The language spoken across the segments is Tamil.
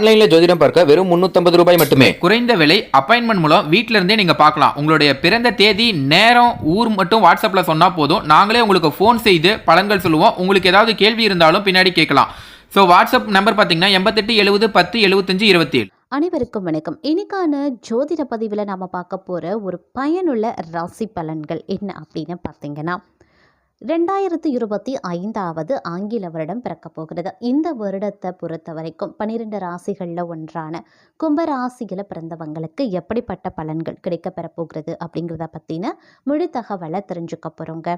ஆன்லைன்ல ஜோதிடம் பார்க்க வெறும் 350 ரூபாய் மட்டுமே. குறைந்த விலை அப்பாயின்மெண்ட் மூலம் வீட்ல இருந்தே நீங்க பார்க்கலாம். உங்களுடைய பிறந்த தேதி நேரம் ஊர் மட்டும் வாட்ஸ்அப்ல சொன்னா போதும். நாங்களே உங்களுக்கு ஃபோன் செய்து பலன்கள் சொல்லுவோம். உங்களுக்கு ஏதாவது கேள்வி இருந்தாலும் பின்னாடி கேட்கலாம். ஸோ வாட்ஸ்அப் நம்பர் பார்த்தீங்கன்னா எண்பத்தெட்டு எழுபது பத்து எழுபத்தஞ்சு இருபத்தி ஏழு அனைவருக்கும் வணக்கம். இன்னைக்கான ஜோதிட பதிவில் நாம் பார்க்க போகிற ஒரு பயனுள்ள ராசி பலன்கள் என்ன அப்படின்னு பார்த்தீங்கன்னா ரெண்டாயிரத்தி இருபத்தி ஐந்தாவது ஆங்கில வருடம் பிறக்கப் போகிறது. இந்த வருடத்தை பொறுத்த வரைக்கும் பன்னிரெண்டு ராசிகளில் ஒன்றான கும்பராசியில் பிறந்தவங்களுக்கு எப்படிப்பட்ட பலன்கள் கிடைக்க பெறப்போகிறது அப்படிங்கிறத பற்றின முழு தகவலை தெரிஞ்சுக்க போகிறோங்க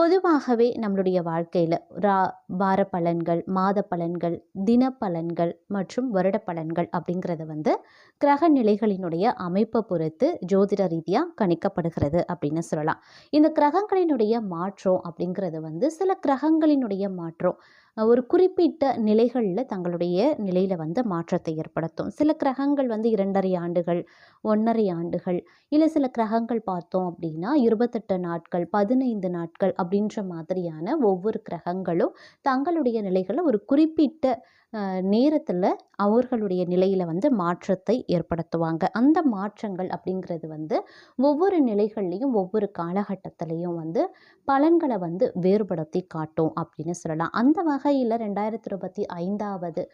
பொதுவாகவே நம்மளுடைய வாழ்க்கையில் ரா வார பலன்கள் மாத பலன்கள் தின பலன்கள் மற்றும் வருட பலன்கள் அப்படிங்கிறது வந்து கிரக நிலைகளினுடைய அமைப்பை பொறுத்து ஜோதிட ரீதியாக கணிக்கப்படுகிறது அப்படின்னு சொல்லலாம். இந்த கிரகங்களினுடைய மாற்றம் அப்படிங்கிறது வந்து சில கிரகங்களினுடைய மாற்றம் ஒரு குறிப்பிட்ட நிலைகளில் தங்களுடைய நிலையில் வந்து மாற்றத்தை ஏற்படுத்தும். சில கிரகங்கள் வந்து இரண்டரை ஆண்டுகள் ஒன்றரை ஆண்டுகள் இல்லை சில கிரகங்கள் பார்த்தோம் அப்படின்னா இருபத்தெட்டு நாட்கள் பதினைந்து நாட்கள் அப்படின்ற மாதிரியான ஒவ்வொரு கிரகங்களும் தங்களுடைய நிலைகளை ஒரு குறிப்பிட்ட நேரத்தில் அவர்களுடைய நிலையில் வந்து மாற்றத்தை ஏற்படுத்துவாங்க. அந்த மாற்றங்கள் அப்படிங்கிறது வந்து ஒவ்வொரு நிலைகள்லையும் ஒவ்வொரு காலகட்டத்திலையும் வந்து பலன்களை வந்து வேறுபடுத்தி காட்டும் அப்படின்னு சொல்லலாம். அந்த வகையில் ரெண்டாயிரத்தி இருபத்தி ஐந்தாவது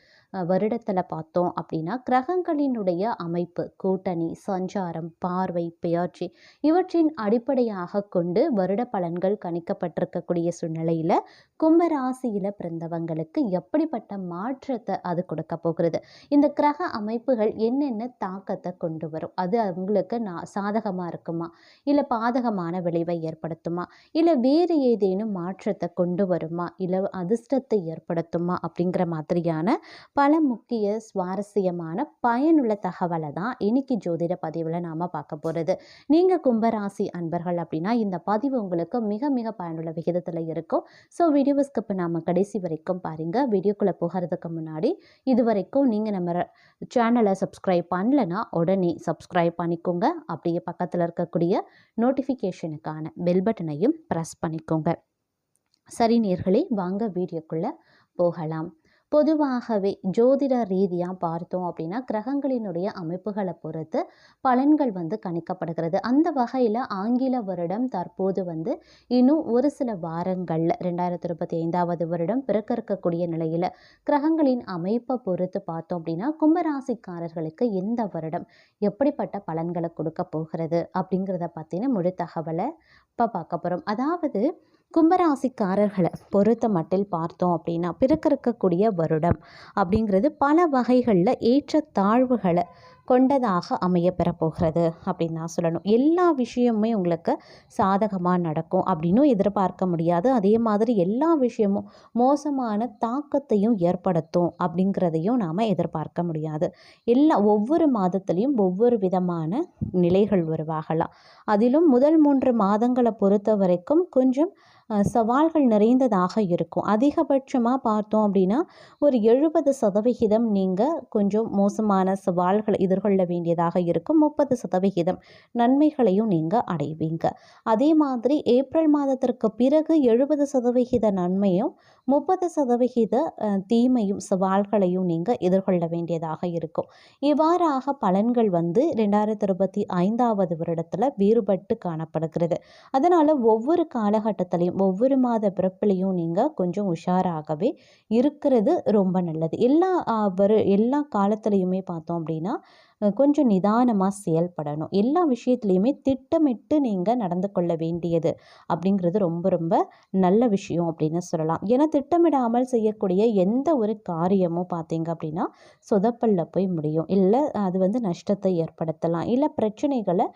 வருடத்தில் பார்த்தோம் அப்படின்னா கிரகங்களினுடைய அமைப்பு கூட்டணி சஞ்சாரம் பார்வை பெயர்ச்சி இவற்றின் அடிப்படையாக கொண்டு வருட பலன்கள் கணிக்கப்பட்டிருக்கக்கூடிய சூழ்நிலையில் கும்பராசியில் பிறந்தவங்களுக்கு எப்படிப்பட்ட மாற்றத்தை அது கொடுக்க போகிறது? இந்த கிரக அமைப்புகள் என்னென்ன தாக்கத்தை கொண்டு வரும்? அது அவங்களுக்கு நான் சாதகமாக இருக்குமா? இல்லை பாதகமான விளைவை ஏற்படுத்துமா? இல்லை வேறு ஏதேனும் மாற்றத்தை கொண்டு வருமா? இல்லை அதிர்ஷ்டத்தை ஏற்படுத்துமா? அப்படிங்கிற மாதிரியான பல பல முக்கிய சுவாரஸ்யமான பயனுள்ள தகவலை தான் இன்னைக்கு ஜோதிட பதிவில் நாம் பார்க்க போகிறது நீங்கள் கும்பராசி அன்பர்கள் அப்படின்னா இந்த பதிவு உங்களுக்கு மிக மிக பயனுள்ள விகிதத்தில் இருக்கும். ஸோ வீடியோ ஸ்கிப் நாம் கடைசி வரைக்கும் பாருங்கள் வீடியோக்குள்ளே போகிறதுக்கு முன்னாடி இது வரைக்கும் நீங்கள் நம்ம சேனலை சப்ஸ்கிரைப் பண்ணலைன்னா உடனே சப்ஸ்கிரைப் பண்ணிக்கோங்க. அப்படியே பக்கத்தில் இருக்கக்கூடிய நோட்டிஃபிகேஷனுக்கான பெல் பட்டனையும் ப்ரெஸ் பண்ணிக்கோங்க. சரி நேர்களே வாங்க வீடியோக்குள்ளே போகலாம். பொதுவாகவே ஜோதிட ரீதியாக பார்த்தோம் அப்படின்னா கிரகங்களினுடைய அமைப்புகளை பொறுத்து பலன்கள் வந்து கணிக்கப்படுகிறது. அந்த வகையில் ஆங்கில வருடம் தற்போது வந்து இன்னும் ஒரு சில வாரங்களில் ரெண்டாயிரத்தி இருபத்தி ஐந்தாவது வருடம் பிறக்க இருக்கக்கூடிய நிலையில் கிரகங்களின் அமைப்பை பொறுத்து பார்த்தோம் அப்படின்னா கும்பராசிக்காரர்களுக்கு இந்த வருடம் எப்படிப்பட்ட பலன்களை கொடுக்க போகிறது அப்படிங்கிறத பற்றின முழு தகவலை இப்போ பார்க்க போகிறோம் அதாவது கும்பராசிக்காரர்களை பொறுத்த மட்டில் பார்த்தோம் அப்படின்னா பிறக்க இருக்கக்கூடிய வருடம் அப்படிங்கிறது பல வகைகளில் ஏற்ற தாழ்வுகளை கொண்டதாக அமைய பெறப்போகிறது அப்படின்னு தான் சொல்லணும். எல்லா விஷயமுமே உங்களுக்கு சாதகமாக நடக்கும் அப்படின்னும் எதிர்பார்க்க முடியாது. அதே மாதிரி எல்லா விஷயமும் மோசமான தாக்கத்தையும் ஏற்படுத்தும் அப்படிங்கிறதையும் நாம் எதிர்பார்க்க முடியாது. எல்லா ஒவ்வொரு மாதத்துலேயும் ஒவ்வொரு விதமான நிலைகள் உருவாகலாம். அதிலும் முதல் மூன்று மாதங்களை பொறுத்த வரைக்கும் கொஞ்சம் சவால்கள் நிறைந்ததாக இருக்கும். அதிகபட்சமாக பார்த்தோம் அப்படின்னா ஒரு எழுபது சதவிகிதம் நீங்கள் கொஞ்சம் மோசமான சவால்களை எதிர்கொள்ள வேண்டியதாக இருக்கும். முப்பது சதவிகிதம் நன்மைகளையும் நீங்கள் அடைவீங்க. அதே மாதிரி ஏப்ரல் மாதத்திற்கு பிறகு எழுபது சதவிகித நன்மையும் முப்பது சதவிகித தீமையும் சவால்களையும் நீங்கள் எதிர்கொள்ள வேண்டியதாக இருக்கும். இவ்வாறாக பலன்கள் வந்து ரெண்டாயிரத்தி இருபத்தி ஐந்தாவது வருடத்தில் வேறுபட்டு காணப்படுகிறது. அதனால் ஒவ்வொரு காலகட்டத்திலையும் ஒவ்வொரு மாத பிறப்பிலையும் நீங்கள் கொஞ்சம் உஷாராகவே இருக்கிறது ரொம்ப நல்லது. எல்லா வரு எல்லா காலத்துலேயுமே பார்த்தோம் அப்படின்னா கொஞ்சம் நிதானமாக செயல்படணும். எல்லா விஷயத்துலையுமே திட்டமிட்டு நீங்கள் நடந்து கொள்ள வேண்டியது அப்படிங்கிறது ரொம்ப ரொம்ப நல்ல விஷயம் அப்படின்னு சொல்லலாம். ஏன்னா திட்டமிடாமல் செய்யக்கூடிய எந்த ஒரு காரியமும் பார்த்தீங்க அப்படின்னா சொதப்பல்ல போய் முடியும். இல்லை அது வந்து நஷ்டத்தை ஏற்படுத்தலாம். இல்லை பிரச்சனைகளை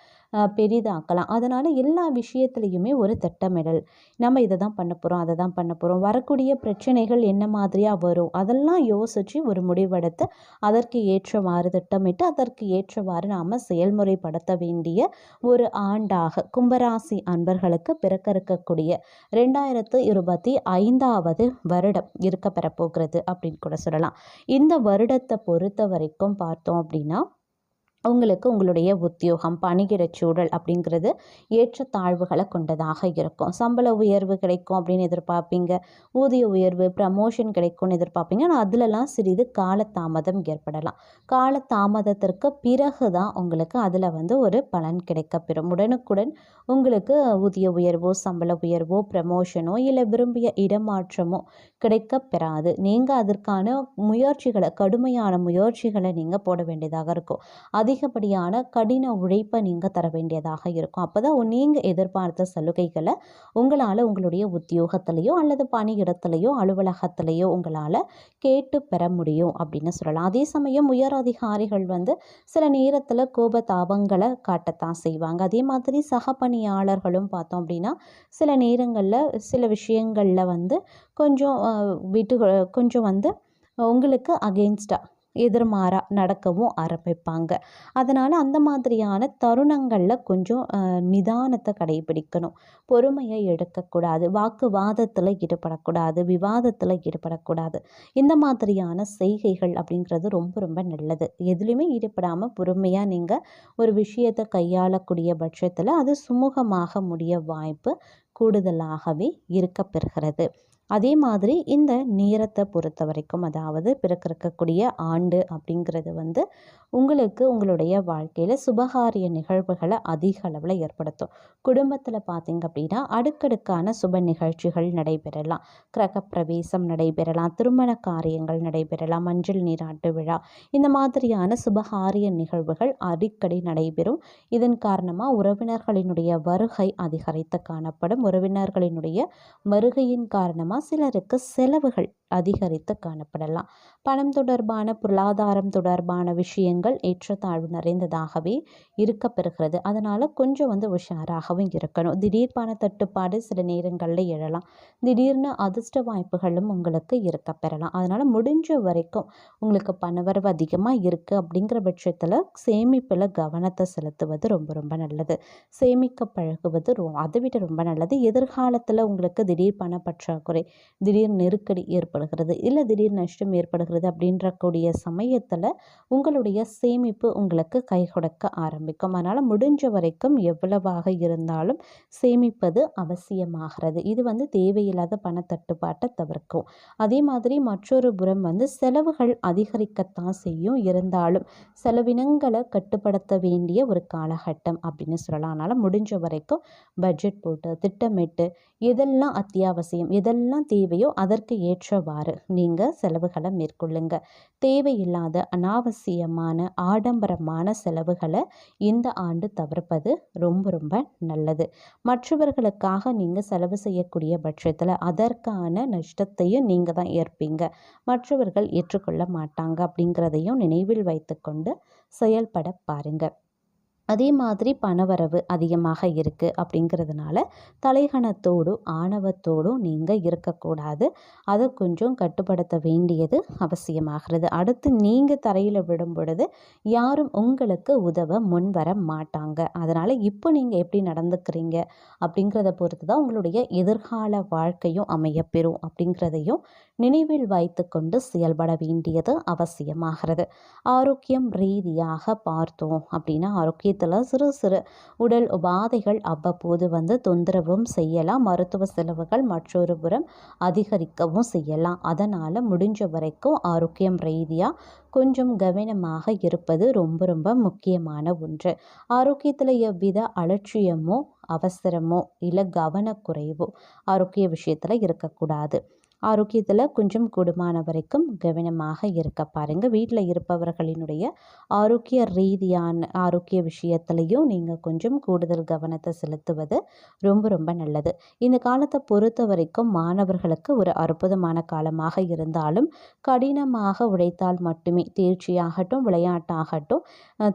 பெரிதாக்கலாம். அதனால் எல்லா விஷயத்துலையுமே ஒரு திட்டமிடல். நம்ம இதை தான் பண்ண போகிறோம் அதை தான் பண்ண போகிறோம் வரக்கூடிய பிரச்சனைகள் என்ன மாதிரியாக வரும்? அதெல்லாம் யோசித்து ஒரு முடிவெடுத்து அதற்கு ஏற்றவாறு திட்டமிட்டு அதற்கு ஏற்றவாறு நாம் செயல்முறைப்படுத்த வேண்டிய ஒரு ஆண்டாக கும்பராசி அன்பர்களுக்கு பிறக்க இருக்கக்கூடிய ரெண்டாயிரத்து இருபத்தி ஐந்தாவது வருடம் இருக்க பெறப்போகிறது அப்படின்னு கூட சொல்லலாம். இந்த வருடத்தை பொறுத்த வரைக்கும் பார்த்தோம் அப்படின்னா உங்களுக்கு உங்களுடைய உத்தியோகம் பணியிடச் சூழல் அப்படிங்கிறது ஏற்றத்தாழ்வுகளை கொண்டதாக இருக்கும். சம்பள உயர்வு கிடைக்கும் அப்படின்னு எதிர்பார்ப்பீங்க. ஊதிய உயர்வு ப்ரமோஷன் கிடைக்கும்னு எதிர்பார்ப்பீங்க. ஆனால் அதிலலாம் சிறிது காலதாமதம் ஏற்படலாம். காலதாமதத்திற்கு பிறகு தான் உங்களுக்கு அதில் வந்து ஒரு பலன் கிடைக்கப்பெறும். உடனுக்குடன் உங்களுக்கு ஊதிய உயர்வோ சம்பள உயர்வோ ப்ரமோஷனோ இல்லை விரும்பிய இடமாற்றமோ கிடைக்கப் பெறாது நீங்கள் அதற்கான முயற்சிகளை கடுமையான முயற்சிகளை நீங்கள் போட வேண்டியதாக இருக்கும். அது அதிகப்படியான கடின உழைப்பை நீங்கள் தர வேண்டியதாக இருக்கும். அப்போ தான் நீங்கள் எதிர்பார்த்த சலுகைகளை உங்களால் உங்களுடைய உத்தியோகத்திலையோ அல்லது பணியிடத்திலையோ அலுவலகத்திலையோ உங்களால் கேட்டு பெற முடியும் அப்படின்னு சொல்லலாம். அதே சமயம் உயர் அதிகாரிகள் வந்து சில நேரத்தில் கோபதாபங்களை காட்டத்தான் செய்வாங்க. அதே மாதிரி சக பணியாளர்களும் பார்த்தோம் அப்படின்னா சில நேரங்களில் சில விஷயங்களில் வந்து கொஞ்சம் விட்டு கொஞ்சம் வந்து உங்களுக்கு அகெயின்ஸ்டாக எதிர்மாறாக நடக்கவும் ஆரம்பிப்பாங்க. அதனால் அந்த மாதிரியான தருணங்களில் கொஞ்சம் நிதானத்தை கடைபிடிக்கணும். பொறுமையை எடுக்கக்கூடாது. வாக்குவாதத்தில் ஈடுபடக்கூடாது. விவாதத்தில் ஈடுபடக்கூடாது. இந்த மாதிரியான செய்கைகள் அப்படிங்கிறது ரொம்ப ரொம்ப நல்லது. எதுலேயுமே ஈடுபடாமல் பொறுமையாக நீங்கள் ஒரு விஷயத்தை கையாளக்கூடிய பட்சத்தில் அது சுமூகமாக முடிய வாய்ப்பு கூடுதலாகவே இருக்கப்பெறுகிறது. அதே மாதிரி இந்த நேரத்தை பொறுத்த வரைக்கும் அதாவது பிறக்கிருக்கக்கூடிய ஆண்டு அப்படிங்கிறது வந்து உங்களுக்கு உங்களுடைய வாழ்க்கையில் சுபகாரிய நிகழ்வுகளை அதிக அளவில் ஏற்படுத்தும். குடும்பத்தில் பார்த்தீங்க அப்படின்னா அடுக்கடுக்கான சுப நிகழ்ச்சிகள் நடைபெறலாம். கிரகப்பிரவேசம் நடைபெறலாம் திருமண காரியங்கள் நடைபெறலாம் மஞ்சள் நீராட்டு விழா இந்த மாதிரியான சுபகாரிய நிகழ்வுகள் அடிக்கடி நடைபெறும். இதன் காரணமாக உறவினர்களினுடைய வருகை அதிகரித்து காணப்படும். உறவினர்களினுடைய வருகையின் காரணமாக சிலருக்கு செலவுகள் அதிகரித்து காணப்படலாம். பணம் தொடர்பான பொருளாதாரம் தொடர்பான விஷயங்கள் ஏற்றத்தாழ்வு நிறைந்ததாகவே இருக்கப்பெறுகிறது. அதனால் கொஞ்சம் வந்து உஷாராகவும் இருக்கணும். திடீர் பண தட்டுப்பாடு சில நேரங்களில் எழலாம். திடீர்னு அதிர்ஷ்ட வாய்ப்புகளும் உங்களுக்கு இருக்க பெறலாம். அதனால் முடிஞ்ச வரைக்கும் உங்களுக்கு பணவரவு அதிகமாக இருக்குது அப்படிங்கிற பட்சத்தில் சேமிப்பில் கவனத்தை செலுத்துவது ரொம்ப ரொம்ப நல்லது. சேமிக்க பழகுவது ரொ அதை விட ரொம்ப நல்லது. எதிர்காலத்தில் உங்களுக்கு திடீர் பண பற்றாக்குறை திடீர் நெருக்கடி ஏற்படுகிறது இல்லை திடீர் நஷ்டம் ஏற்படுகிறது அப்படின்ற கூடிய சமயத்தில் உங்களுடைய சேமிப்பு உங்களுக்கு கை கொடுக்க ஆரம்பிக்கும். அதனால் முடிஞ்ச வரைக்கும் எவ்வளவாக இருந்தாலும் சேமிப்பது அவசியமாகிறது. இது வந்து தேவையில்லாத பணத்தட்டுப்பாட்டை தவிர்க்கும். அதே மாதிரி மற்றொரு புறம் வந்து செலவுகள் அதிகரிக்கத்தான் செய்யும். இருந்தாலும் செலவினங்களை கட்டுப்படுத்த வேண்டிய ஒரு காலகட்டம் அப்படின்னு சொல்லலாம். அதனால் முடிஞ்ச வரைக்கும் பட்ஜெட் போட்டு திட்டமிட்டு எதெல்லாம் அத்தியாவசியம் எதெல்லாம் தேவையோ அதற்கு ஏற்றவாறு நீங்கள் செலவுகளை மேற்கொள்ளுங்க. தேவையில்லாத அனாவசியமான ஆடம்பரமான செலவுகளை இந்த ஆண்டு தவிர்ப்பது ரொம்ப ரொம்ப நல்லது. மற்றவர்களுக்காக நீங்கள் செலவு செய்யக்கூடிய பட்சத்தில் அதற்கான நஷ்டத்தையும் நீங்கள் தான் ஏற்பீங்க. மற்றவர்கள் ஏற்றுக்கொள்ள மாட்டாங்க அப்படிங்கிறதையும் நினைவில் வைத்துக்கொண்டு செயல்பட பாருங்கள் அதே மாதிரி பணவரவு அதிகமாக இருக்குது அப்படிங்கிறதுனால தலைகணத்தோடும் ஆணவத்தோடும் நீங்கள் இருக்கக்கூடாது. அதை கொஞ்சம் கட்டுப்படுத்த வேண்டியது அவசியமாகிறது. அடுத்து நீங்கள் தரையில் விடும் பொழுது யாரும் உங்களுக்கு உதவ முன்வர மாட்டாங்க. அதனால் இப்போ நீங்கள் எப்படி நடந்துக்கிறீங்க அப்படிங்கிறத பொறுத்து தான் உங்களுடைய எதிர்கால வாழ்க்கையும் அமையப்பெறும் அப்படிங்கிறதையும் நினைவில் வைத்துக்கொண்டு செயல்பட வேண்டியது அவசியமாகிறது. ஆரோக்கியம் ரீதியாக பார்த்தோம் அப்படின்னா சமயத்தில் சிறு சிறு உடல் உபாதைகள் அவ்வப்போது வந்து தொந்தரவும் செய்யலாம். மருத்துவ செலவுகள் மற்றொரு புறம் அதிகரிக்கவும் செய்யலாம். அதனால் முடிஞ்ச வரைக்கும் ஆரோக்கியம் ரீதியாக கொஞ்சம் கவனமாக இருப்பது ரொம்ப ரொம்ப முக்கியமான ஒன்று. ஆரோக்கியத்தில் எவ்வித அலட்சியமோ அவசரமோ இல்லை கவனக்குறைவோ ஆரோக்கிய விஷயத்தில் இருக்கக்கூடாது. ஆரோக்கியத்தில் கொஞ்சம் கூடுமான வரைக்கும் கவனமாக இருக்க பாருங்கள் வீட்டில் இருப்பவர்களினுடைய ஆரோக்கிய ரீதியான ஆரோக்கிய விஷயத்துலையும் நீங்கள் கொஞ்சம் கூடுதல் கவனத்தை செலுத்துவது ரொம்ப ரொம்ப நல்லது. இந்த காலத்தை பொறுத்த வரைக்கும் மாணவர்களுக்கு ஒரு அற்புதமான காலமாக இருந்தாலும் கடினமாக உழைத்தால் மட்டுமே தேர்ச்சியாகட்டும் விளையாட்டாகட்டும்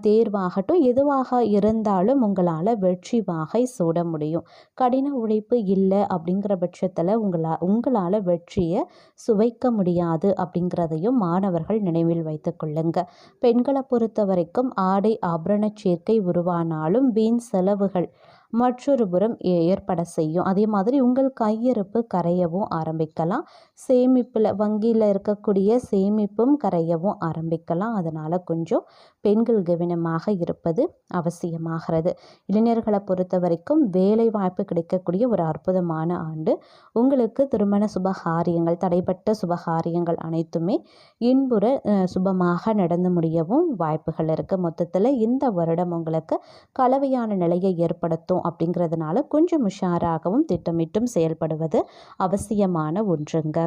தேர்வாகட்டும் எதுவாக இருந்தாலும் உங்களால் வெற்றி வாகை சூட முடியும். கடின உழைப்பு இல்லை அப்படிங்கிற பட்சத்தில் உங்களா உங்களால் வெற்றி உணர்ச்சியை சுவைக்க முடியாது அப்படிங்கிறதையும் மாணவர்கள் நினைவில் வைத்துக் கொள்ளுங்க. பெண்களை பொறுத்த வரைக்கும் ஆடை ஆபரண சேர்க்கை உருவானாலும் வீண் செலவுகள் மற்றொரு புறம் ஏ- ஏற்பட செய்யும். அதே மாதிரி உங்கள் கையிருப்பு கரையவும் ஆரம்பிக்கலாம். சேமிப்பில் வங்கியில் இருக்கக்கூடிய சேமிப்பும் கரையவும் ஆரம்பிக்கலாம். அதனால் கொஞ்சம் பெண்கள் கவனமாக இருப்பது அவசியமாகிறது. இளைஞர்களை பொறுத்த வரைக்கும் வேலை வாய்ப்பு கிடைக்கக்கூடிய ஒரு அற்புதமான ஆண்டு. உங்களுக்கு திருமண சுபகாரியங்கள் தடைப்பட்ட சுபகாரியங்கள் அனைத்துமே இன்புற சுபமாக நடந்து முடியவும் வாய்ப்புகள் இருக்குது மொத்தத்தில் இந்த வருடம் உங்களுக்கு கலவையான நிலையை ஏற்படுத்தும். அப்படிங்கிறதுனால கொஞ்சம் உஷாராகவும் திட்டமிட்டும் செயல்படுவது அவசியமான ஒன்றுங்க.